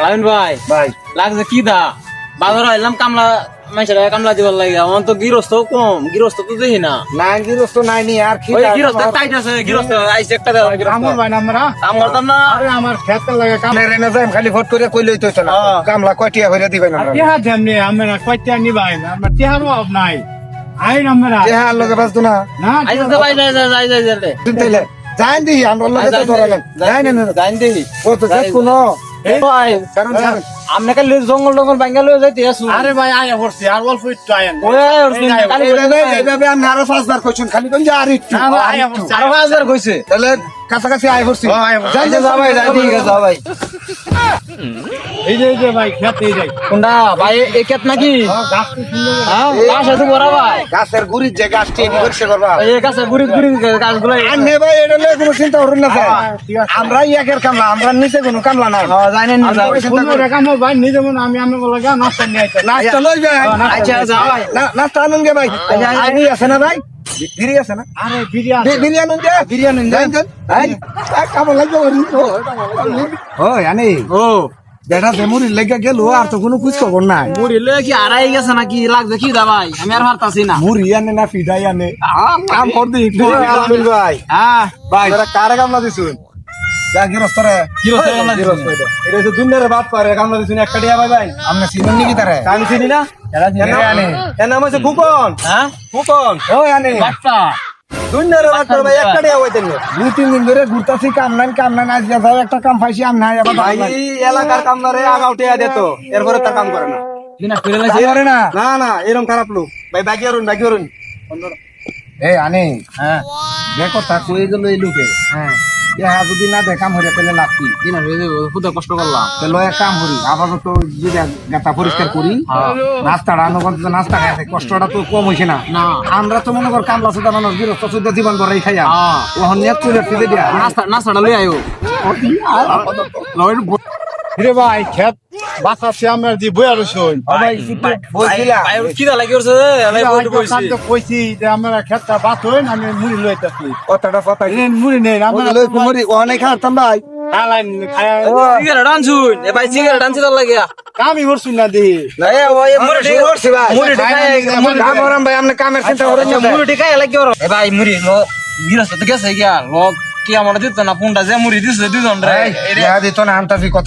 আলামিন ভাই ভাই। লাগছে কি দা? বাজার এলাম কামলা মানুষের কামলা দিবার লাগে। আমার তো গৃহস্থ কম গৃহস্থ তো দেখি না। নাই গিরস্ত নাই নি আর কি ওই গৃহস্থ টাইট আছে গৃহস্থ আইসে একটা দেওয়া আমার ভাই আমরা কাম করতাম না। আরে আমার খেতে লাগে কাম কামলে রেনে যাই খালি ভোট করে কইলেই তো হইতো না। হ্যাঁ। কামলা কয়টিয়া হইরে দিবেন আমরা টিহা যেমনি আমরা কয়টা নিবাই আমরা টিহার অভাব নাই। আইন আমরা। হার লগে বাজতো না। না আইসে তো ভাই যাই যাই যাই যাই যাই দিই আমরা লগে তো ধরালেন যাইন না জান দেখি ও তো কোনো। ভাই কারণ কারণ আপনি কালি জঙ্গল টঙ্গল ভাঙ্গা লয়ে যাইতে আসু আরে ভাই আয়া পড়ছি আর অল্প একটু কালি এইভাবে আমি আরও পাঁচবার কইছেন খালি কোন যে আর একটু আয়া। আরও হাজার কইছে তাহলে কাছাকাছি আয় করছি। যাই যাই ভাই যাই ঠিক আছে ভাই। এই যে এই যে ভাই খেতে এই যাই কোনটা? ভাই এই ক্ষেত নাকি? গাছ হ্যাঁ গাছ আছে বড় ভাই। গাছের গুড়ির যে গাছটি করছে করবা? এই গাছে গুড়ি গুড়ি গাছগুলো আর নে ভাই এটা লয়ে কোনো চিন্তা করুন না স্যার। হ্যাঁ। আমরা একের কামলা আমরা নিচে কোনো কামলা নাই। জানেন না সুন্দর করি। ভাই নিজে মনে আমি আমি বলে গা নাস্তা নিয়ে আইতে। নাস্তা লই ভাই আচ্ছা আচ্ছা ভাই। না- নাস্তা আনুন গে ভাই। আইনি আছে না ভাই? বিড়ি আছে না? আরে বিরিয়ানি বি- বিড়ি আনুন গে বিড়ি আনুন যাই আই কামলা লাগবে ওরি ও আনে। ও। বেটা দেমুরি লেগে গেল আর তো কোনো কুছ খবর নাই। মুড়ি লয়ে কি আড়াই গেছে নাকি? লাগছে কি দা ভাই? আমি আর পারতাছি না। মুড়ি আনে না ফিডাই আনে। কাম কর দি ভাই হ্যাঁ। ভাই কারে কামলা দিছুন? যা গিরস্তরে রসে কামলা দিছিস? এটা তো দুনিয়ার বাদ পারে কামলা দিছুন একটা দিয়া ভাই ভাই আমরা চিনেন নাকি তারে? আমি চিনি না। আনে। এর নাম হচ্ছে ফুকন। হ্যাঁ? ফুকন। ও আনে। বাচ্চা। দুনিয়ার বাদ পারে ভাই একটা দিয়া হইতেন দুই তিন দিন ধরে ঘুরতাছি কাম নাই কাম নাই আজ যাও একটা কাম পাইছি আম নাই আবার ভাই এলাকার কাম না রে আগাও টিয়া দে তো এরপরে তার কাম করে না। না না। না এরকম খারাপ লোক। ভাই বাকি অরুন বাকি অরুন এই আনে। হ্যাঁ। দেখো তা কই গেল এই লোকে। হ্যাঁ। হ্যাঁ যদি না দে কাম হরে পেলে লাভ কি? দিনা ফিরে কষ্ট করলাম তাহলে এক কাম করি আপাতত যদি গাতা পরিষ্কার করি হ্যাঁ। নাস্তাটা আনুগত নাস্তা খাইছে কষ্টটা তো কম হইছে না। আমরা তো মনে কর কামলা সুদা মানুষ গৃহস্থ সুদা জীবন ভরাই খাইয়া। হ্যাঁ। ওহন নিয়ে তুলে ফিরে দিয়া। নাস্তা নাস্তাটা লই আইও রে ভাই খেত বাঁচাচ্ছি আমরা দি বইয়া রসুন বলছিলা। ভাই কি দা লাগি বইছি কইছি। যে আমরা খেতটা বাঁচুন আমি মুড়ি লইতেছি কথাটা কথা মুড়ি নেই আমরা লই কুমরি ওহনে খাতাম ভাই। মুড়ি মুড়ি কামের চিন্তা ভাই। মুড়ি ঠিক লাগি ওর এ ভাই মুড়ি লো গিরস্ত তো গেছে গিয়া। লোক কি আমার দিত না পুন্ডা যে মুড়ি দিছে দুজন রে। দিত না আনতাছি কত